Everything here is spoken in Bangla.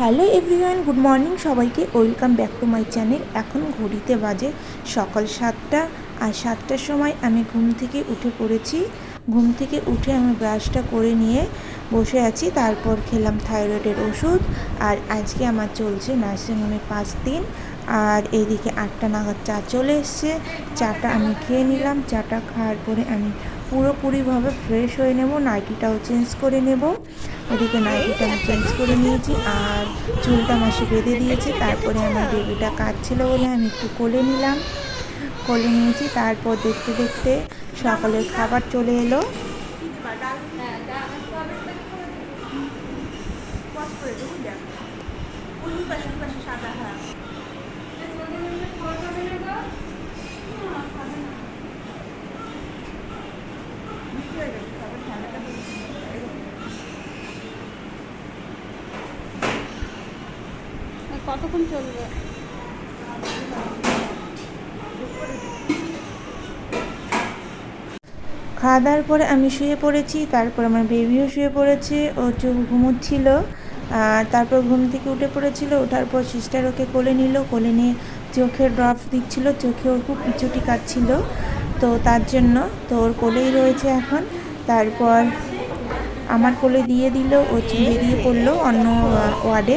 হ্যালো এভরিওয়ান, গুড মর্নিং সবাইকে। Welcome back to my channel. এখন ঘড়িতে বাজে সকাল সাতটা। আর সাতটার সময় আমি ঘুম থেকে উঠে পড়েছি। ঘুম থেকে উঠে আমি ব্রাশটা করে নিয়ে বসে আছি। তারপর খেলাম থাইরয়েডের ওষুধ। আর আজকে আমার চলছে নার্সিংহোমে পাঁচ দিন। আর এইদিকে আটটা নাগাদ চা চলে এসছে। চাটা আমি খেয়ে নিলাম। চাটা খাওয়ার পরে আমি পুরোপুরিভাবে ফ্রেশ হয়ে নেব। নাইটিটাও চেঞ্জ করে নেব। এদিকে নাইটিটা আমি চেঞ্জ করে নিয়েছি আর চুলটা মাসে বেঁধে দিয়েছি। তারপরে আমার বেবিটা কাঁদছিল বলে আমি একটু কোলে নিলাম। কোলে নিয়েছি, তারপর দেখতে দেখতে সকালের খাবার চলে এলো। কতক্ষণ চলবে? খাওয়া দাওয়ার পরে আমি শুয়ে পড়েছি, তারপর আমার বেবিও শুয়ে পড়েছে, ও চোখ ঘুমোচ্ছিল তারপর ঘুম থেকে উঠে পড়েছিল, ওঠার পর সিস্টার ওকে কোলে নিল, কোলে নিয়ে চোখে ড্রপস দিচ্ছিল, চোখে ওর খুব পিছুটি কাটছিল, তো তার জন্য, তো ওর কোলেই রয়েছে এখন, তারপর আমার কোলে দিয়ে দিল, ও বেরিয়ে পড়ল অন্য ওয়ার্ডে